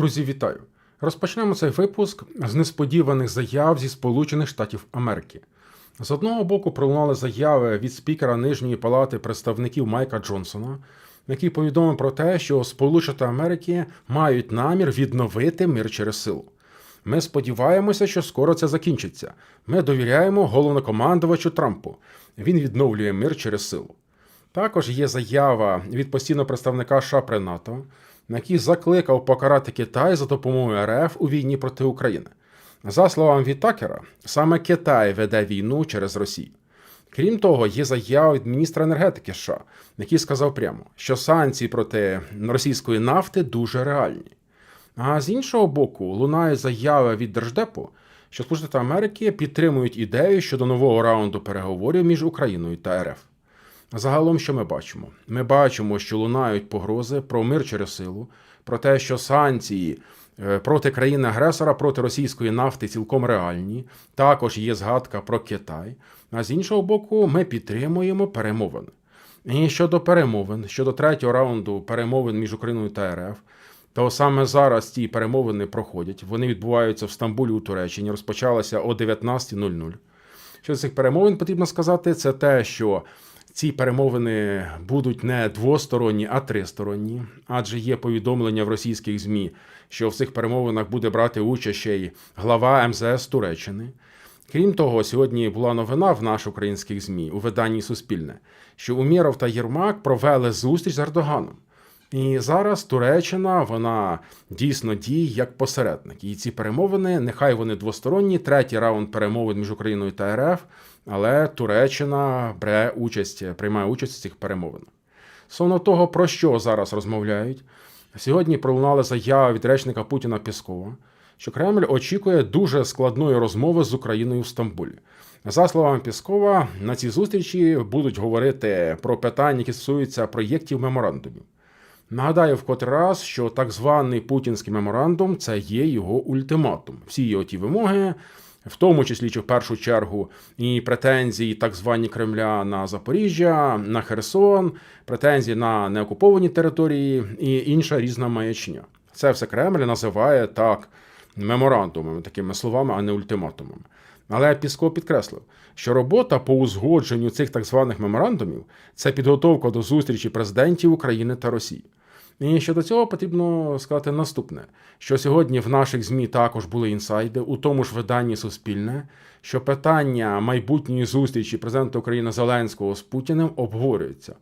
Друзі, вітаю! Розпочнемо цей випуск з несподіваних заяв зі Сполучених Штатів Америки. З одного боку, пролунали заяви від спікера Нижньої палати представників Майка Джонсона, який повідомив про те, що Сполучені Америки мають намір відновити мир через силу. Ми сподіваємося, що скоро це закінчиться. Ми довіряємо головнокомандувачу Трампу. Він відновлює мир через силу. Також є заява від постійного представника США при НАТО, який закликав покарати Китай за допомогою РФ у війні проти України. За словами Вітакера, саме Китай веде війну через Росію. Крім того, є заява від міністра енергетики США, який сказав прямо, що санкції проти російської нафти дуже реальні. А з іншого боку, лунає заява від Держдепу, що Сполучені Америки підтримують ідею щодо нового раунду переговорів між Україною та РФ. Загалом, що ми бачимо? Ми бачимо, що лунають погрози про мир через силу, про те, що санкції е, проти країни-агресора, проти російської нафти цілком реальні. Також є згадка про Китай. А з іншого боку, ми підтримуємо перемовини. І щодо перемовин, щодо третього раунду перемовин між Україною та РФ, то саме зараз ці перемовини проходять. Вони відбуваються в Стамбулі у Туреччині, розпочалися о 19.00. Що з цих перемовин потрібно сказати, це те, що ці перемовини будуть не двосторонні, а тристоронні, адже є повідомлення в російських ЗМІ, що в цих перемовинах буде брати участь ще й глава МЗС Туреччини. Крім того, сьогодні була новина в наших українських ЗМІ у виданні Суспільне, що Умєров та Єрмак провели зустріч з Ердоганом. І зараз Туреччина вона дійсно діє як посередник. І ці перемовини, нехай вони двосторонні, третій раунд перемовин між Україною та РФ, але Туреччина бере участь, приймає участь у цих перемовинах. Стосовно того, про що зараз розмовляють, сьогодні пролунали заяви від речника Путіна Піскова, що Кремль очікує дуже складної розмови з Україною в Стамбулі. За словами Піскова, на цій зустрічі будуть говорити про питання, які стосуються проєктів меморандумів. Нагадаю в котрий раз, що так званий путінський меморандум це є його ультиматум. Всі його ті вимоги, в тому числі чи в першу чергу, і претензії так звані Кремля на Запоріжжя, на Херсон, претензії на неокуповані території і інша різна маячня. Це все Кремль називає так меморандумами, такими словами, а не ультиматумами. Але Пісков підкреслив, що робота по узгодженню цих так званих меморандумів це підготовка до зустрічі президентів України та Росії. І щодо цього потрібно сказати наступне: що сьогодні в наших ЗМІ також були інсайди, у тому ж виданні Суспільне, що питання майбутньої зустрічі президента України Зеленського з Путіним обговорюється.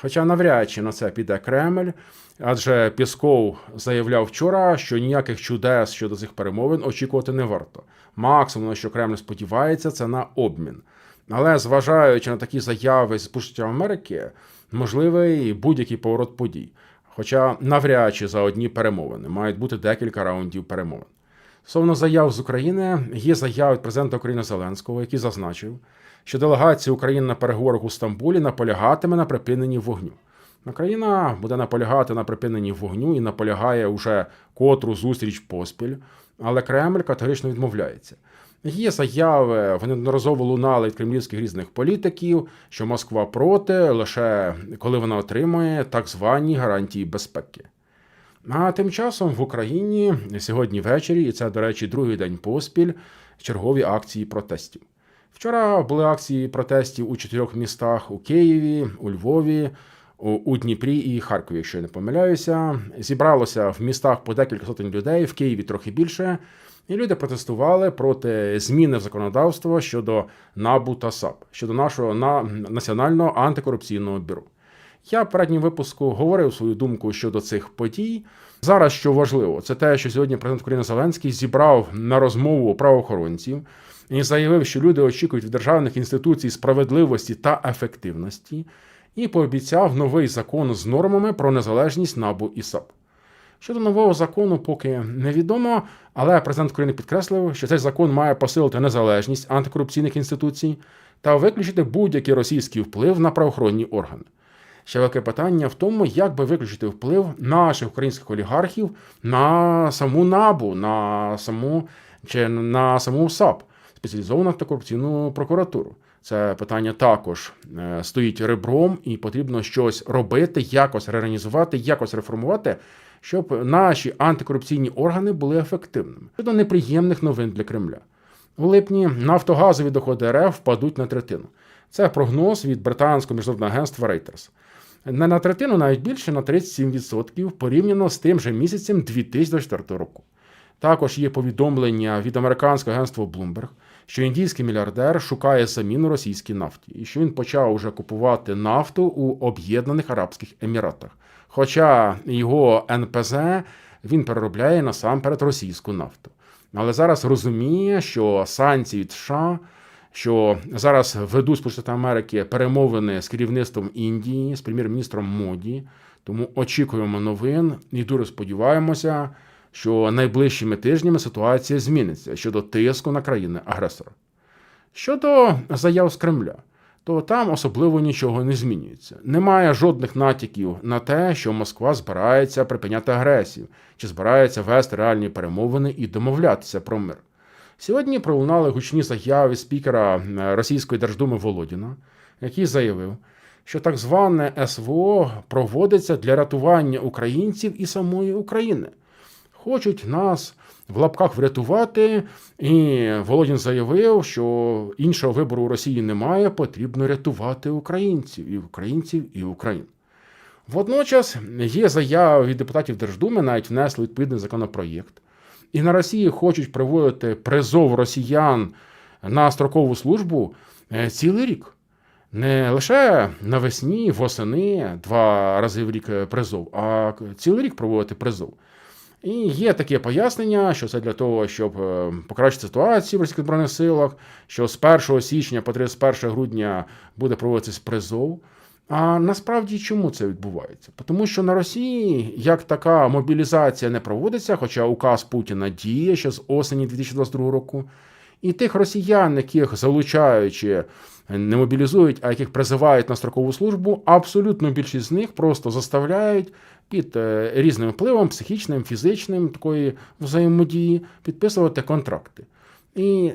Хоча навряд чи на це піде Кремль, адже Пісков заявляв вчора, що ніяких чудес щодо цих перемовин очікувати не варто. Максимум, на що Кремль сподівається, це на обмін. Але зважаючи на такі заяви з Сполучених Америки, можливий будь-який поворот подій. Хоча навряд чи за одні перемовини мають бути декілька раундів перемовин. Стосовно заяв з України, є заява від президента України Зеленського, який зазначив, що делегація України на переговорах у Стамбулі наполягатиме на припиненні вогню. Україна буде наполягати на припиненні вогню і наполягає уже котру зустріч поспіль, але Кремль категорично відмовляється. Є заяви, вони неодноразово лунали від кремлівських різних політиків, що Москва проти, лише коли вона отримує так звані гарантії безпеки. А тим часом в Україні сьогодні ввечері, і це, до речі, другий день поспіль, чергові акції протестів. Вчора були акції протестів у чотирьох містах: у Києві, у Львові, у Дніпрі і Харкові, якщо я не помиляюся. Зібралося в містах по декілька сотень людей, в Києві трохи більше. І люди протестували проти зміни в законодавство щодо НАБУ та САП, щодо нашого на національного антикорупційного бюро. Я в передньому випуску говорив свою думку щодо цих подій. Зараз що важливо, це те, що сьогодні президент України Зеленський зібрав на розмову правоохоронців і заявив, що люди очікують від державних інституцій справедливості та ефективності, і пообіцяв новий закон з нормами про незалежність НАБУ і САП. Щодо нового закону, поки невідомо, але президент України підкреслив, що цей закон має посилити незалежність антикорупційних інституцій та виключити будь-який російський вплив на правоохоронні органи. Ще велике питання в тому, як би виключити вплив наших українських олігархів на саму набу, на саму чи на саму САП, спеціалізовану антикорупційну прокуратуру. Це питання також е, стоїть ребром, і потрібно щось робити, якось реорганізувати, якось реформувати, щоб наші антикорупційні органи були ефективними. Щодо неприємних новин для Кремля. У липні нафтогазові доходи РФ впадуть на третину. Це прогноз від британського міжнародного агентства Reuters. Не на третину, навіть більше на 37% порівняно з тим же місяцем 2024 року. Також є повідомлення від американського агентства Bloomberg, що індійський мільярдер шукає заміну російській нафті, і що він почав уже купувати нафту у Об'єднаних Арабських Еміратах. Хоча його НПЗ він переробляє насамперед російську нафту. Але зараз розуміє, що санкції від США, що зараз ведуть Сполучені Америки перемовини з керівництвом Індії, з прем'єр-міністром Моді. Тому очікуємо новин і дуже сподіваємося, що найближчими тижнями ситуація зміниться щодо тиску на країни-агресора. Щодо заяв з Кремля, то там особливо нічого не змінюється. Немає жодних натяків на те, що Москва збирається припиняти агресію, чи збирається вести реальні перемовини і домовлятися про мир. Сьогодні пролунали гучні заяви спікера е, Російської Держдуми Володіна, який заявив, що так зване СВО проводиться для рятування українців і самої України. Хочуть нас в лапках врятувати, і Володін заявив, що іншого вибору у Росії немає, потрібно рятувати українців і українців і Україну. Водночас є заяви від депутатів Держдуми, навіть внесли відповідний законопроєкт. І на Росії хочуть проводити призов росіян на строкову службу е, цілий рік. Не лише навесні, восени, два рази в рік е, призов, а цілий рік проводити призов. І є таке пояснення, що це для того, щоб е, покращити ситуацію в російських збройних силах, що з 1 січня по 31 грудня буде проводитися призов. А насправді чому це відбувається? Тому що на Росії як така мобілізація не проводиться, хоча указ Путіна діє ще з осені 2022 року. І тих росіян, яких залучаючи, не мобілізують, а яких призивають на строкову службу, абсолютно більшість з них просто заставляють під е, різним впливом, психічним, фізичним такої взаємодії, підписувати контракти. І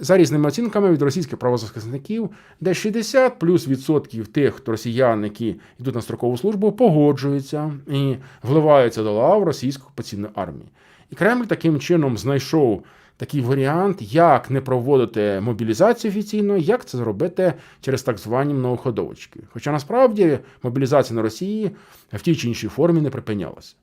за різними оцінками від російських правозахисників, де 60 плюс відсотків тих росіян, які йдуть на строкову службу, погоджуються і вливаються до лав російської окупаційної армії. І Кремль таким чином знайшов такий варіант, як не проводити мобілізацію офіційно, як це зробити через так звані многоходовочки. Хоча насправді мобілізація на Росії в тій чи іншій формі не припинялася.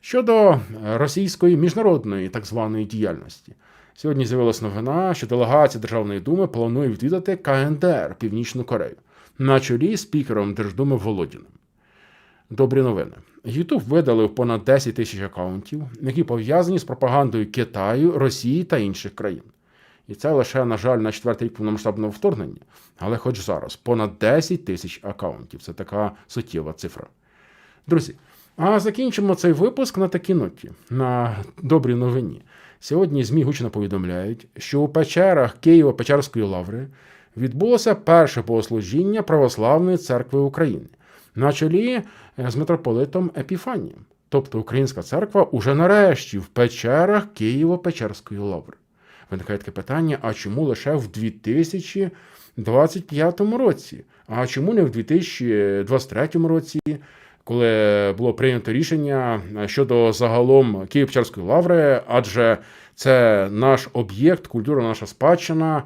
Щодо російської міжнародної так званої діяльності. Сьогодні з'явилася новина, що делегація Державної думи планує відвідати КНДР Північну Корею на чолі з спікером Держдуми Володіним. Добрі новини. YouTube видалив понад 10 тисяч акаунтів, які пов'язані з пропагандою Китаю, Росії та інших країн. І це лише, на жаль, на четвертий рік повномасштабного вторгнення, але хоч зараз понад 10 тисяч акаунтів. Це така суттєва цифра. Друзі, а закінчимо цей випуск на такій ноті, на добрій новині. Сьогодні ЗМІ гучно повідомляють, що у печерах Києво-Печерської лаври відбулося перше богослужіння Православної церкви України на чолі з митрополитом Епіфанієм. Тобто Українська церква уже нарешті в печерах Києво-Печерської лаври. Виникає таке питання: а чому лише в 2025 році? А чому не в 2023 році? Коли було прийнято рішення щодо загалом Києво-Печерської лаври, адже це наш об'єкт, культура, наша спадщина,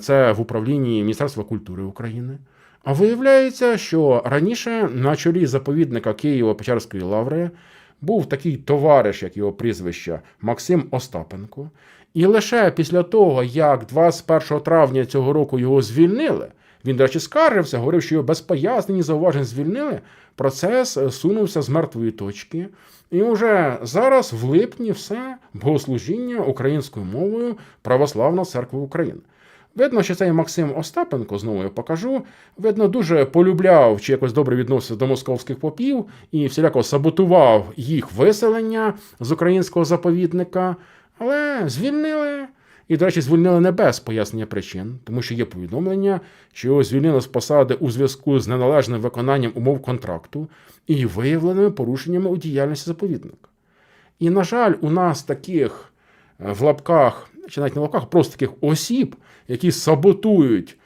це в управлінні Міністерства культури України. А виявляється, що раніше на чолі заповідника Києво-Печерської лаври був такий товариш, як його прізвище Максим Остапенко. І лише після того, як 21 травня цього року його звільнили, він, до речі, скаржився, говорив, що його без пояснень зауважень звільнили. Процес сунувся з мертвої точки. І вже зараз, в липні, все богослужіння українською мовою Православна церква України. Видно, що цей Максим Остапенко, знову я покажу, видно, дуже полюбляв чи якось добре відносився до московських попів і всіляко саботував їх виселення з українського заповідника, але звільнили. І, до речі, звільнили не без пояснення причин, тому що є повідомлення, що його звільнили з посади у зв'язку з неналежним виконанням умов контракту і виявленими порушеннями у діяльності заповідника. І, на жаль, у нас таких в лапках, чи навіть не в лапках, просто таких осіб, які саботують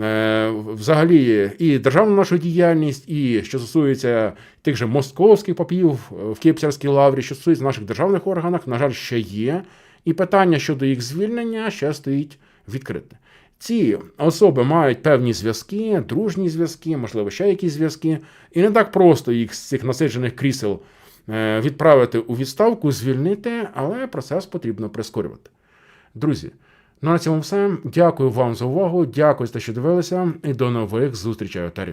е, взагалі і державну нашу діяльність, і що стосується тих же московських попів в Київській лаврі, що стосується наших державних органах, на жаль, ще є. І питання щодо їх звільнення ще стоїть відкрите. Ці особи мають певні зв'язки, дружні зв'язки, можливо, ще якісь зв'язки, і не так просто їх з цих насиджених крісел е, відправити у відставку, звільнити, але процес потрібно прискорювати. Друзі, ну на цьому все. Дякую вам за увагу. Дякую за що дивилися, і до нових зустрічей. Отарі.